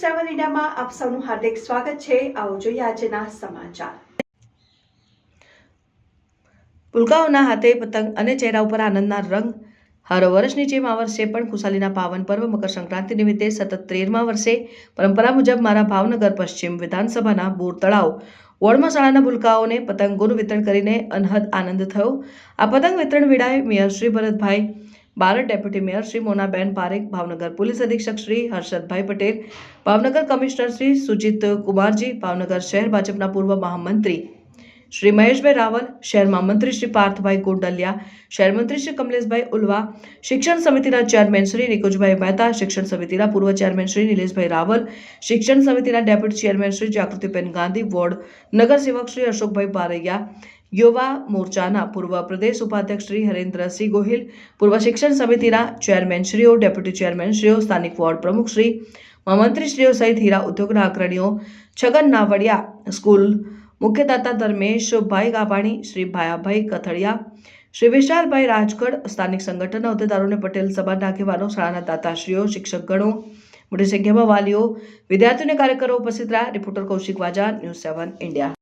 સેવન ઇન્ડિયામાં આપ સૌનું હાર્દિક સ્વાગત છે. આવો જોઈએ આજના સમાચાર. પુલકાઓના હાથે પતંગ અને ચહેરા ઉપર આનંદના રંગ. હર વર્ષની જેમ આ વર્ષે પણ ખુશાલીના પાવન પર્વ મકર સંક્રાંતિ નિમિત્તે સતત તેરમા વર્ષે. પરંપરા મુજબ મારા ભાવનગર, પશ્ચિમ વિધાનસભાના બોર તળાવ. વોર્ડમાં શાળાના ભૂલકાઓને પતંગોનું વિતરણ કરીને અનહદ આનંદ થયો. આ પતંગ વિતરણ વેળાએ mayor Shri Bharatbhai Barad deputy mayor Shri Monaben Parekh Bhavnagar police અધિક્ષક શ્રી હર્ષદભાઈ પટેલ ભાવનગર કમિશનર શ્રી સુજીત કુમારજી ભાવનગર શહેર ભાજપના પૂર્વ મહામંત્રી શ્રી મહેશભાઈ રાવલ શહેરમાં મંત્રી શ્રી પાર્થભાઈ ગોંડલિયા શહેર મંત્રી શ્રી કમલેશભાઈ ઉલવા શિક્ષણ સમિતિના ચેરમેન શ્રી નિકુંજભાઈ મહેતા શિક્ષણ સમિતિના પૂર્વ ચેરમેન શ્રી નિલેશભાઈ રાવલ શિક્ષણ સમિતિના deputy chairman Shri Jagrutiben Gandhi ward નગરસેવક Shri Ashokbhai Paraiya યુવા મોરચાના પૂર્વ પ્રદેશ ઉપાધ્યક્ષ શ્રી હરેન્દ્રસિંહ ગોહિલ, પૂર્વ શિક્ષણ સમિતિના ચેરમેનશ્રીઓ ડેપ્યુટી ચેરમેનશ્રીઓ સ્થાનિક વોર્ડ પ્રમુખશ્રી મહામંત્રીશ્રીઓ સહિત હીરા ઉદ્યોગના અગ્રણીઓ, છગન નાવડિયા, સ્કૂલ મુખ્યદાતા ધર્મેશભાઈ ગાભાણી, શ્રી ભાયાભાઈ કથળિયા શ્રી વિશાલભાઈ રાજગઢ, સ્થાનિક સંગઠનના હોદ્દેદારોને પટેલ સભાના આગેવાનો, શાળાના દાતાશ્રીઓ, શિક્ષકગણો, મોટી સંખ્યામાં વાલીઓ, વિદ્યાર્થીઓને કાર્યકરો ઉપસ્થિત રહ્યા, reporter Kaushik Vaja, news seven India.